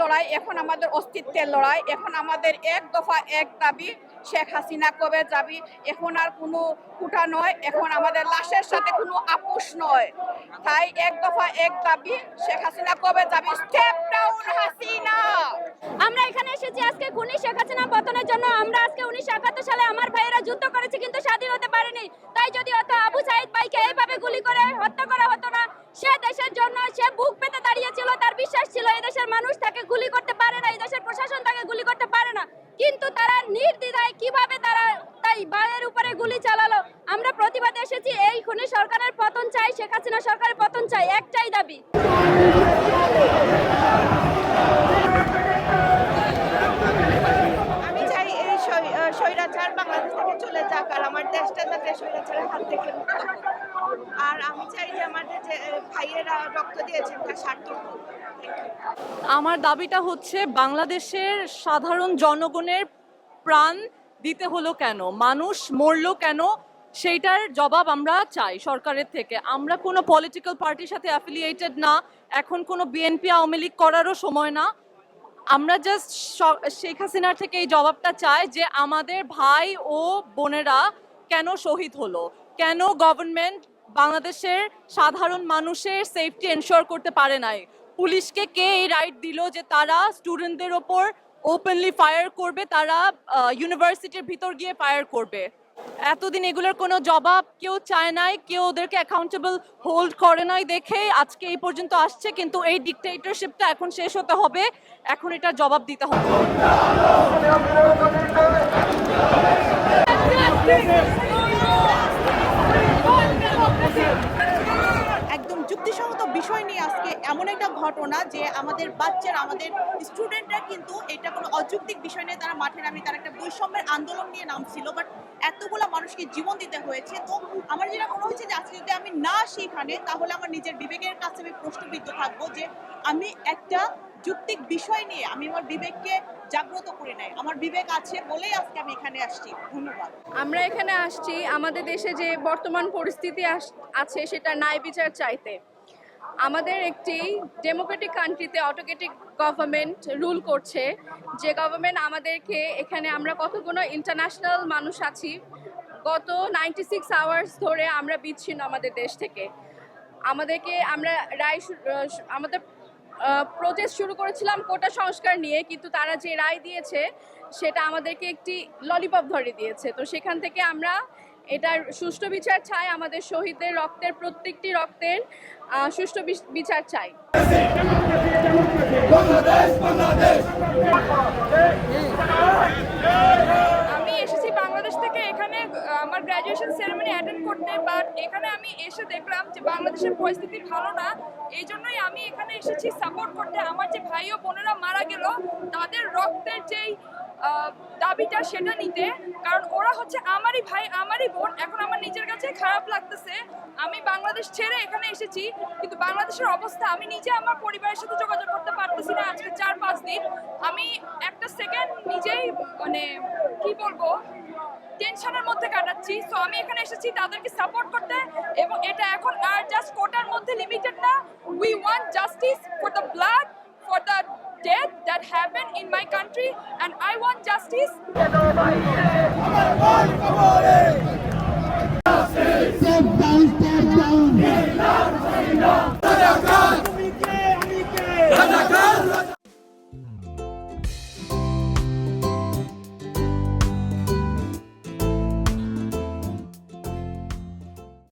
লড়াই, এখন আমাদের অস্তিত্বের লড়াই, এখন আমাদের এক দফা এক দাবি, শেখ হাসিনা কবে যাবি? এখন আর কোনো কুটা নয়, এখন আমাদের লাশের সাথে কোনো আপোষ নয়। তাই এক দফা এক দাবি, শেখ হাসিনা কবে যাবি? Step down Hasina! আমরা এখানে এসেছি আজকে খুনি শেখ হাসিনা পতনের জন্য। আমরা আজকে উনিশশো একাত্তর সালে আমার ভাইয়েরা যুদ্ধ করেছে কিন্তু স্বাধীন হতে পারেনি। তাই যদি হতো আবু সাইদ ভাইকে এইভাবে গুলি করে হত্যা করা হতো না সে দেশের জন্য সে বুক পেতে দাঁড়িয়েছিল তার বিশ্বাস ছিল এই দেশের মানুষ তাকে গুলি করতে পারে না এই দেশের প্রশাসন তাকে গুলি করতে পারে না কিন্তু তারা নির্দ্বিধায় কীভাবে তারা তাই উপরে গুলি চালালো। আমরা প্রতিবাদে এসেছি এই খুনি সরকারের পতন চাই শেখ হাসিনা সরকারের পতন চাই একটাই দাবি। আমি চাই এই স্বৈরাচার বাংলাদেশ থেকে চলে যাক আর আমার দেশটা যাতে স্বৈরাচারের হাত থেকে মুক্ত আর আমি চাই যে আমাদের যে ভাইয়েরা রক্ত দিয়েছেন তা সার্থক হোক। Thank you. আমার দাবিটা হচ্ছে বাংলাদেশের সাধারণ জনগণের প্রাণ দিতে হলো কেন? মানুষ মরলো কেন? সেইটার জবাব আমরা চাই সরকারের থেকে। আমরা কোনো পলিটিক্যাল পার্টির সাথে অ্যাফিলিয়েটেড না। এখন কোনো বিএনপি আওয়ামী লীগ করারও সময় না। আমরা জাস্ট শেখ হাসিনার থেকে এই জবাবটা চাই যে আমাদের ভাই ও বোনেরা কেন শহীদ হলো? কেন গভর্নমেন্ট বাংলাদেশের সাধারণ মানুষের সেফটি এনশোর করতে পারে নাই? পুলিশকে কে এই রাইট দিল যে তারা স্টুডেন্টদের ওপর ওপেনলি ফায়ার করবে, তারা ইউনিভার্সিটির ভিতর গিয়ে ফায়ার করবে। এতদিন এগুলোর কোনো জবাব কেউ চায় নাই, কেউ ওদেরকে অ্যাকাউন্টেবল হোল্ড করে নাই দেখে আজকে এই পর্যন্ত আসছে, কিন্তু এই ডিকটেটরশিপটা এখন শেষ হতে হবে, এখন এটা জবাব দিতে হবে একদম যুক্তিসঙ্গত বিষয় নিয়ে আজকে এমন একটা ঘটনা যে আমাদের বাচ্চারা, আমাদের স্টুডেন্টরা কিন্তু এটা কোনো অযৌক্তিক বিষয় নিয়ে, তারা মাঠে নামে, তারা একটা বৈষম্যের আন্দোলন নিয়ে নামছিল বাট এতগুলো মানুষকে জীবন দিতে হয়েছে। তো আমার যেটা মনে হচ্ছে যে আজকে যদি আমি না সেখানে তাহলে আমার নিজের বিবেকের কাছে আমি প্রশ্নবিদ্ধ থাকব যে আমি একটা যুক্তিক বিষয় নিয়ে আমি আমার বিবেককে জাগ্রত করে নেই। আমার বিবেক আছে বলেই আজকে আমি এখানে আসছি। ধন্যবাদ। আমরা এখানে আসছি, আমাদের দেশে যে বর্তমান পরিস্থিতি আছে সেটা ন্যায় বিচার চাইতে। আমাদের একটি ডেমোক্রেটিক কান্ট্রিতে অটোক্রেটিক গভর্নমেন্ট রুল করছে, যে গভর্নমেন্ট আমাদেরকে এখানে আমরা কতগুলো ইন্টারন্যাশনাল মানুষ আছি, গত নাইনটি সিক্স আওয়ার্স ধরে আমরা বিচ্ছিন্ন আমাদের দেশ থেকে। আমাদেরকে আমরা রায় আমাদের প্রোটেস্ট শুরু করেছিলাম কোটা সংস্কার নিয়ে, কিন্তু তারা যে রায় দিয়েছে, সেটা আমাদেরকে একটি ললিপপ ধরে দিয়েছে। তো সেখান থেকে আমরা এটার সুষ্ঠু বিচার চাই, আমাদের শহীদদের রক্তের, প্রত্যেকটি রক্তের সুষ্ঠু বিচার চাই। আমি এসেছি বাংলাদেশ থেকে, এখানে আমার গ্র্যাজুয়েশন সেরেমনি অ্যাটেন্ড করতে বাট এখানে আমি এসে দেখলাম যে বাংলাদেশের পরিস্থিতি ভালো না। এই জন্যই আমি এখানে এসেছি সাপোর্ট করতে। আমার যে ভাই ও বোনেরা মারা গেল, তাদের রক্তের যেই দাবিটা সেটা নিতে, কারণ ওরা হচ্ছে আমারই ভাই, আমারই বোন, এখন আমার নিজের কাছে খারাপ লাগতেছে। আমি বাংলাদেশ ছেড়ে এখানে এসেছি, কিন্তু বাংলাদেশের অবস্থা, আমি নিজে আমার পরিবারের সাথে যোগাযোগ করতে পারতেছি না আজকে চার, পাঁচ দিন। আমি একটা সেকেন্ড নিজেই মানে কি বলব টেনশনের মধ্যে কাটাচ্ছি। সো আমি এখানে এসেছি তাদেরকে সাপোর্ট করতে, এবং এটা এখন আর জাস্ট কোটার মধ্যে লিমিটেড না। We want justice for the blood for the that happened in my country and I want justice.